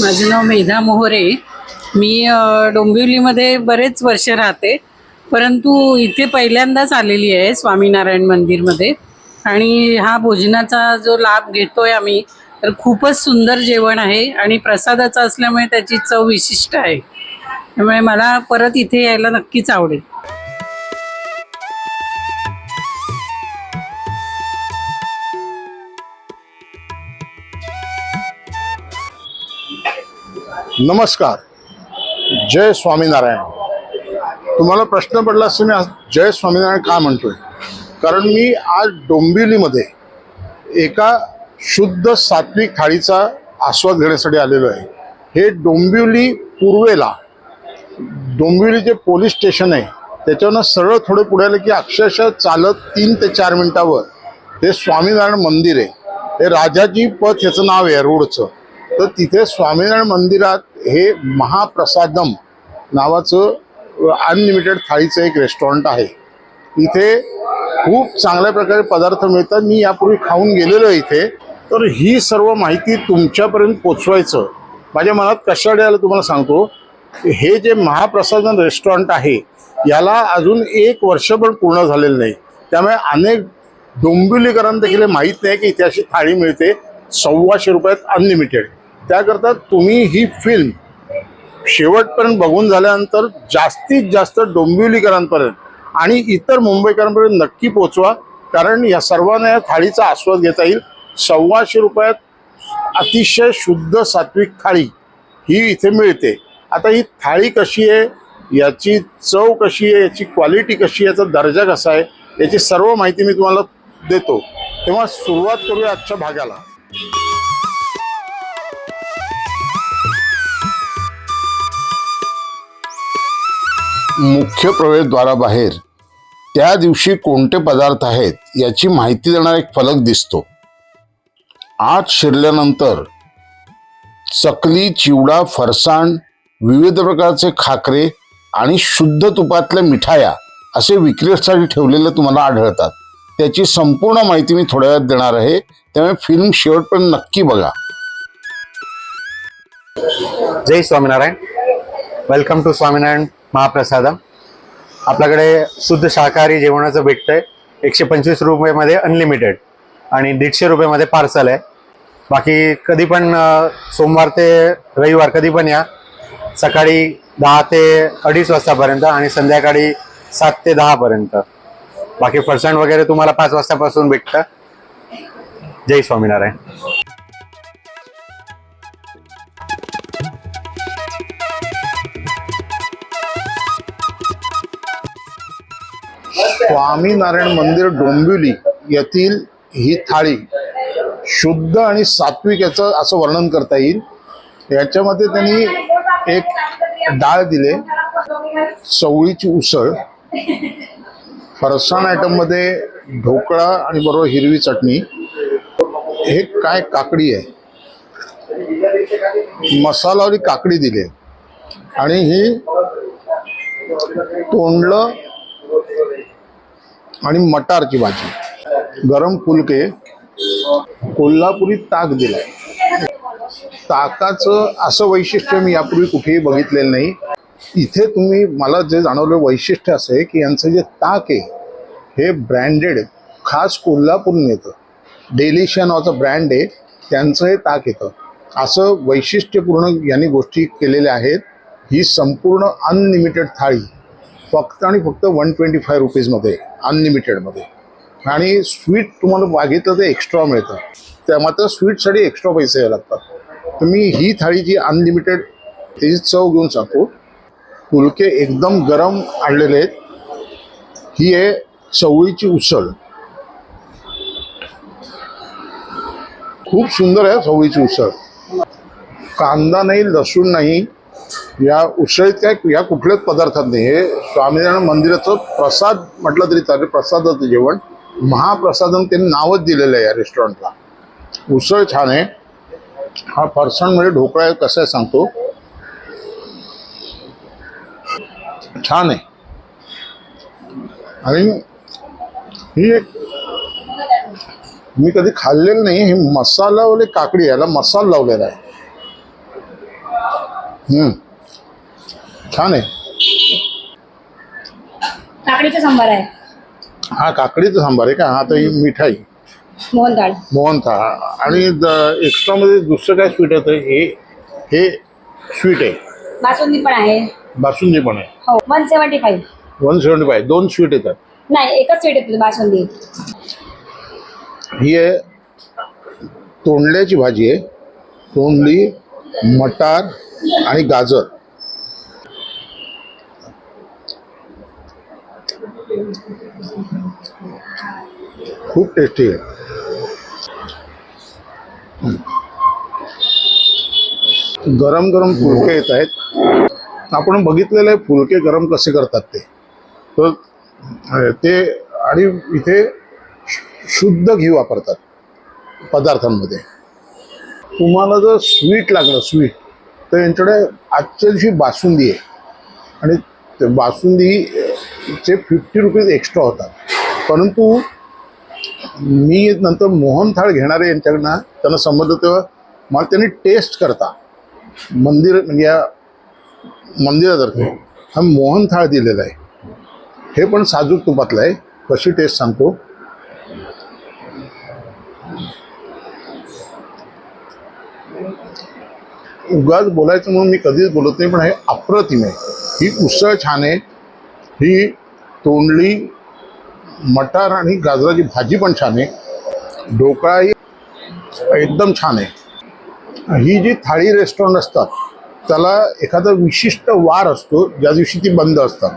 माझं नाव मेधा मोहरे. मी डोंबिवलीमध्ये बरेच वर्ष राहते. परंतु इथे पहिल्यांदाच आलेली आहे स्वामीनारायण मंदिरमध्ये. आणि हा भोजनाचा जो लाभ घेतो आहे आम्ही तर खूपच सुंदर जेवण आहे आणि प्रसादाचं असल्यामुळे त्याची चव विशिष्ट आहे. त्यामुळे मला परत इथे यायला नक्कीच आवडेल. नमस्कार. जय स्वामीनारायण. तुम्हाला प्रश्न पडला असं मी आज जय स्वामीनारायण का म्हणतोय? कारण मी आज डोंबिवलीमध्ये एका शुद्ध सात्विक थाळीचा आस्वाद घेण्यासाठी आलेलो आहे. हे डोंबिवली पूर्वेला डोंबिवली जे पोलीस स्टेशन आहे त्याच्यावरनं सरळ थोडे पुढे आलं की अक्षरशः चालत तीन ते चार मिनिटावर हे स्वामीनारायण मंदिर आहे. हे राजाजी पथ याचं नाव आहे रोडचं. तर तिथे स्वामीनारायण मंदिरात हे महाप्रसादम नावाचं अनलिमिटेड थाळीचं एक रेस्टॉरंट आहे. इथे खूप चांगल्या प्रकारे पदार्थ मिळतात. मी यापूर्वी खाऊन गेलेलो आहे इथे. तर ही सर्व माहिती तुमच्यापर्यंत पोचवायचं. माझ्या मनात कशाडे आलं तुम्हाला सांगतो. हे जे महाप्रसादन रेस्टॉरंट आहे याला अजून एक वर्ष पण पूर्ण झालेलं नाही. त्यामुळे अनेक डोंबिवलीकरांना देखील माहीत नाही की इथे अशी थाळी मिळते. सव्वाशे रुपयात अनलिमिटेड त्याकरता तुम्ही ही फिल्म शेवटपर्यंत बघून झाल्यानंतर जास्तीत जास्त डोंबिवलीकरांपर्यंत आणि इतर मुंबईकरांपर्यंत नक्की पोचवा. कारण या सर्वांना या थाळीचा आस्वाद घेता येईल. सव्वाशे रुपयात अतिशय शुद्ध सात्विक थाळी ही इथे मिळते. आता ही थाळी कशी आहे? याची चव कशी आहे? याची क्वालिटी कशी आहे? याचा दर्जा कसा आहे? याची सर्व माहिती मी तुम्हाला देतो. तेव्हा सुरुवात करूया आजच्या भागाला. मुख्य प्रवेशद्वाराबाहेर. त्या दिवशी कोणते पदार्थ आहेत याची माहिती देणारा एक फलक दिसतो. आत शिरल्यानंतर चकली चिवडा फरसाण विविध प्रकारचे खाकरे आणि शुद्ध तुपातल्या मिठाया असे विक्रीसाठी ठेवलेले तुम्हाला आढळतात. त्याची संपूर्ण माहिती मी थोड्या वेळात देणार आहे. त्यामुळे फिल्म शेवटपर्यंत नक्की बघा. जय Swaminarayan. Welcome to Swaminarayan Mahaprasadam. आपल्याकडे शुद्ध शाकाहारी जेवणाचं भेटतं आहे एकशे पंचवीस रुपयेमध्ये अनलिमिटेड आणि दीडशे रुपयेमध्ये पार्सल आहे. बाकी कधी पण सोमवार ते रविवार कधी पण या. सकाळी दहा ते अडीच वाजतापर्यंत आणि संध्याकाळी सात ते दहापर्यंत. बाकी फरसाण वगैरे तुम्हाला पाच वाजतापासून भेटतं. जय स्वामीनारायण. स्वामीनारायण मंदिर डोंबिवली येथील ही थाळी शुद्ध आणि सात्विक याचं असं वर्णन करता येईल. याच्यामध्ये त्यांनी एक डाळ दिले चवळीची उसळ फरसाण आयटममध्ये ढोकळा आणि बरोबर हिरवी चटणी. हे काय काकडी आहे? मसालावरी काकडी दिली आहे. आणि ही तोंडलं आणि मटारची भाजी. गरम फुलके कोल्हापुरी ताक दिलाय. ताकाचं असं वैशिष्ट्य मी यापूर्वी कुठेही बघितलेलं नाही. इथे तुम्ही मला जे जाणवलं वैशिष्ट्य असं आहे की यांचं जे ताक आहे हे ब्रँडेड खास कोल्हापूरून येतं. डेलिशिया नावाचं ब्रँड आहे. त्यांचं हे ताक येतं. असं वैशिष्ट्यपूर्ण यांनी गोष्टी केलेल्या आहेत. ही संपूर्ण अनलिमिटेड थाळी फक्त आणि फक्त वन ट्वेंटी फाय रुपीजमध्ये अनलिमिटेडमध्ये आणि स्वीट तुम्हाला मागितलं तर एक्स्ट्रा मिळतं. त्या मात्र स्वीटसाठी एक्स्ट्रा पैसे द्यावे लागतात. तुम्ही ही थाळी जी अनलिमिटेड त्याची चव घेऊन सांगतो. फुलके एकदम गरम आणलेले आहेत. ही आहे चवळीची उसळ. खूप सुंदर आहे चवळीची उसळ. कांदा नाही लसूण नाही या उसळीत काय या कुठल्याच पदार्थात नाही. हे स्वामीनारायण मंदिराचं प्रसाद म्हटलं तरी चालेल प्रसादाचं जेवण. महाप्रसादन त्यांनी नावच दिलेलं आहे या रेस्टॉरंटला उसळ छान आहे. हा फरसाण म्हणजे ढोकळा कसं आहे सांगतो. छान आहे. आणि ही एक मी कधी खाल्लेलं नाही हे मसालावाले काकडी आहे, याला मसाला लावलेला आहे. छान आहे. काकडीचा सांबार आहे. हा काकडीचा सांबार आहे का? हा तर ही मिठाई. मोहनदाळ मोहनथाळ. आणि एक्स्ट्रामध्ये दुसरं काय स्वीट येतं हे हे स्वीट आहे. बासुंदी पण आहे. बासुंदी पण आहे. हो one seventy five one seventy five दोन स्वीट येतात. नाही एकच स्वीट येते बासुंदी. ही आहे तोंडल्याची भाजी आहे. तोंडली मटार आणि गाजर. खूप टेस्टी आहे. गरम गरम फुलके येत आहेत. आपण बघितलेले फुलके गरम कसे करतात ते. तर ते आणि इथे शुद्ध घी वापरतात पदार्थांमध्ये. तुम्हाला जर स्वीट लागलं स्वीट तर यांच्याकडे आजच्या दिवशी बासुंदी आहे. आणि बासुंदीचे बासुंदी चे फिफ्टी रुपीज एक्स्ट्रा होतात. परंतु मी नंतर मोहन थाळ घेणारे यांच्याकडनं. त्यांना संबंध तेव्हा मला त्यांनी टेस्ट करता. मंदिर म्हणजे या मंदिरातर्फे. हा मोहन थाळ दिलेला आहे. हे पण साजूक तुपातलं आहे. कशी टेस्ट सांगतो? उगाच बोलायचं म्हणून मी कधीच बोलत नाही पण हे अप्रतिम आहे. ही उसळ छान आहे. ही तोंडली मटार आणि गाजराची भाजी पण छान आहे. ढोकळाही एकदम छान आहे. ही जी थाळी रेस्टॉरंट असतात त्याला एखादा विशिष्ट वार असतो ज्या दिवशी ती बंद असतात.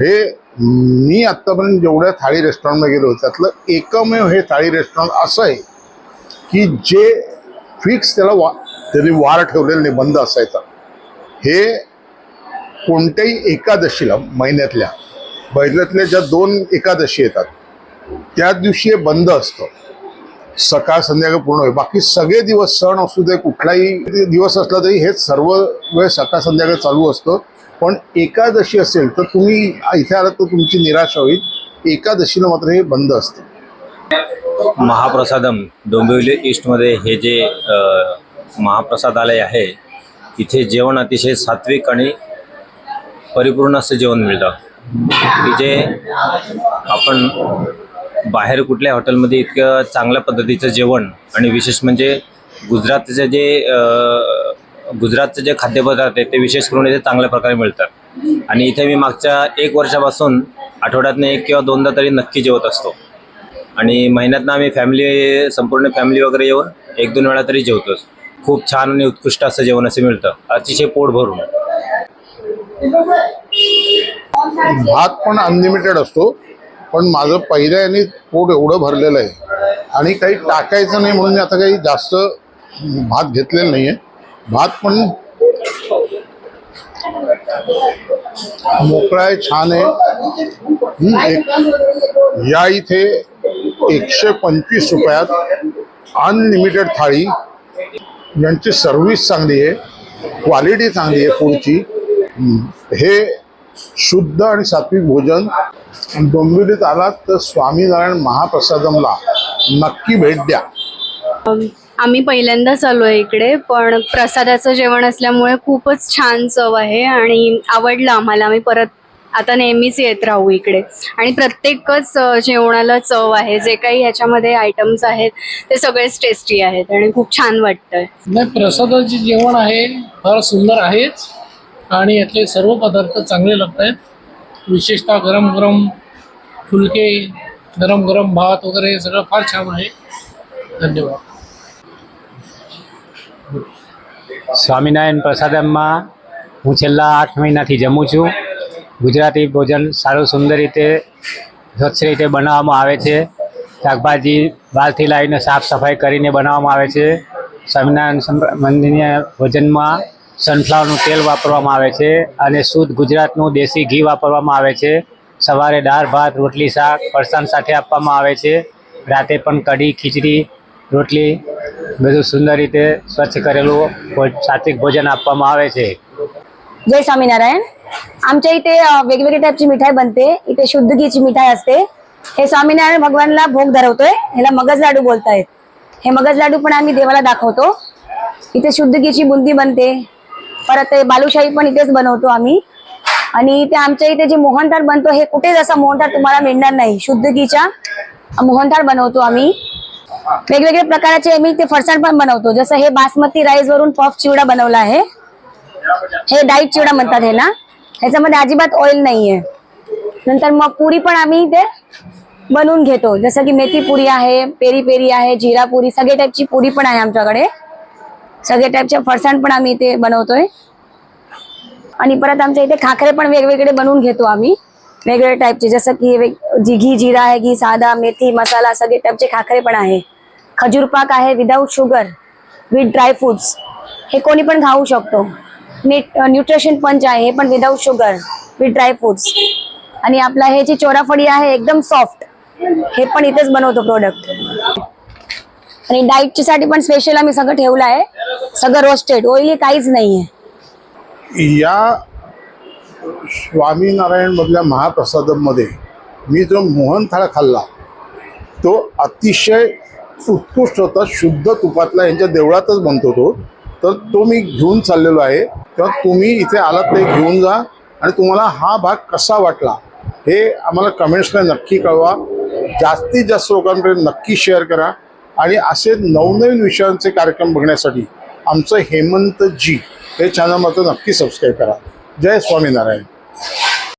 हे मी आत्तापर्यंत जेवढ्या थाळी रेस्टॉरंटमध्ये गेलो त्यातलं एकमेव हे थाळी रेस्टॉरंट असं आहे की जे फिक्स त्याला वा त्यांनी वार ठेवलेलं निबंध असायचा. हे कोणत्याही एकादशीला महिन्यातल्या महिन्यातल्या ज्या दोन एकादशी येतात त्या दिवशी हे बंद असतं. सकाळ संध्याकाळ पूर्ण होईल. बाकी सगळे दिवस सण असू दे कुठलाही दिवस असला तरी हे सर्व वेळ सकाळ संध्याकाळ चालू असतं. पण एकादशी असेल तर तुम्ही इथे आलात तर तुमची निराशा होईल. एकादशीला मात्र हे बंद असतं. महाप्रसादम डोंबिवली ईस्टमध्ये हे जे महाप्रसादालय आहे. इथे जेवण अतिशय सात्विक आणि परिपूर्ण असं जेवण मिळतं. इथे आपण बाहेर कुठल्या हॉटेलमध्ये इतकं चांगल्या पद्धतीचं जेवण आणि विशेष म्हणजे गुजरातचं जे गुजरातचं जे खाद्यपदार्थ आहे ते विशेष करून इथे चांगल्या प्रकारे मिळतात. आणि इथे मी मागच्या एक वर्षापासून आठवड्यातनं एक किंवा दोनदा तरी नक्की जेवत असतो. आणि महिन्यातनं आम्ही फॅमिली संपूर्ण फॅमिली वगैरे येऊन एक दोन वेळा तरी जेवतोच. खूप छान आणि उत्कृष्ट असं जेवण असं मिळतं. अतिशय पोट भरून. भात पण अनलिमिटेड असतो पण माझं पहिल्या याने पोट एवढं भरलेलं आहे. आणि काही टाकायचं नाही म्हणून आता काही जास्त भात घेतलेलं नाही आहे भात पण मोकळा आहे छान आहे. या इथे एकशे पंचवीस रुपयात अनलिमिटेड थाळी यांची सर्व्हिस चांगली आहे क्वालिटी चांगली आहे फूडची. हे शुद्ध आणि सात्विक भोजन डोंबिवलीत आलात तर स्वामीनारायण महाप्रसादमला नक्की भेट द्या. आम्ही पहिल्यांदाच आलो आहे इकडे पण प्रसादाचं जेवण असल्यामुळे खूपच छान चव आहे आणि आवडलं आम्हाला. आम्ही परत आता नेहमीच येत राहू इकडे आणि प्रत्येकच अ, जेवणाला चव आहे जे काही ह्याच्यामध्ये आयटम्स आहेत ते सगळेच टेस्टी आहेत आणि खूप छान वाटतंय नाही प्रसादाचे जेवण आहे फार सुंदर आहेच आणि यातले सर्व पदार्थ चांगले लागत आहेत विशेषतः गरम गरम फुलके गरम गरम भात वगैरे हे सगळं फार छान आहे धन्यवाद સ્વામિનારાયણ પ્રસાદમમાં હું છેલ્લા આઠ મહિનાથી જમું છું ગુજરાતી ભોજન સારું સુંદર રીતે, સ્વચ્છ રીતે બનાવવામાં આવે છે. શાકભાજી વાલથી લાવીને સાફ સફાઈ કરીને બનાવવામાં આવે છે. સ્વામિનારાયણ મંદિરના ભોજનમાં સનફ્લાવરનું તેલ વાપરવામાં આવે છે અને શુદ્ધ ગુજરાતનું દેશી ઘી વાપરવામાં આવે છે. સવારે દાળ, ભાત, રોટલી, શાક ફરસાણ સાથે આપવામાં આવે છે. રાતે પણ કઢી, ખીચડી, રોટલી બધું સુંદર રીતે સ્વચ્છ કરેલું સાત્વિક ભોજન આપવામાં આવે છે. जय स्वामीनारायण. आमच्या इथे वेगवेगळ्या टाईपची मिठाई बनते. इथे शुद्ध घीची मिठाई असते. हे स्वामीनारायण भगवानला भोग धरवतोय. ह्याला मगज लाडू बोलतायत. हे मगज लाडू पण आम्ही देवाला दाखवतो. इथे शुद्ध घीची बुंदी बनते. परत बालुशाही पण इथेच बनवतो आम्ही. आणि इथे आमच्या इथे जे मोहनथाळ बनतो हे कुठेच असा मोहनथाळ तुम्हाला मिळणार नाही. शुद्ध घीच्या मोहनथाळ बनवतो आम्ही. वेगवेगळ्या प्रकारचे आम्ही ते फरसाण पण बनवतो. जसं हे बासमती राईस वरून पफ चिवडा बनवला आहे. हे डाईट चिवडा म्हणतात हे ना? ह्याच्यामध्ये अजिबात ऑइल नाहीये. नंतर मग पुरी पण आम्ही ते बनवून घेतो. जसं की मेथी पुरी आहे पेरी पेरी आहे जिरा पुरी सगळे टाईपची पुरी पण आहे आमच्याकडे. सगळे टाईपचे फरसाण पण आम्ही इथे बनवतोय. आणि परत आमच्या इथे खाखरे पण वेगवेगळे बनवून घेतो आम्ही. वेगवेगळ्या टाईपचे जसं की जी घी जिरा आहे घी साधा मेथी मसाला सगळे टाईपचे खाखरे पण आहे. खजूर पाक आहे without sugar with dry fruits हे कोणी पण खाऊ शकतो. नीट न्यूट्रिशन पंच आहे हे पण without sugar with dry fruits आणि आपला हे जी चोराफळी आहे एकदम सॉफ्ट हे पण इथेच बनवतो प्रोडक्ट आणि डाईटच्या साठी पण स्पेशल आम्ही सगळं ठेवलं आहे. सगळं रोस्टेड ऑइली काहीच नाहीये. या स्वामीनारायणमधल्या महाप्रसादमध्ये मी जो मोहनथाळ खाल्ला तो अतिशय उत्कृष्ट होता शुद्ध तुपातला यांच्या देवळातच बनतो तो. तर तो मी घेऊन चाललेलो आहे. तेव्हा तुम्ही इथे आलात ते घेऊन जा आणि तुम्हाला हा भाग कसा वाटला हे आम्हाला कमेंट्सने नक्की कळवा. जास्तीत जास्त लोकांपर्यंत नक्की शेअर करा. आणि असे नवनवीन विषयांचे कार्यक्रम बघण्यासाठी आमचं हेमंत जी हे चॅनल मात्र नक्की सबस्क्राईब करा. जय स्वामीनारायण.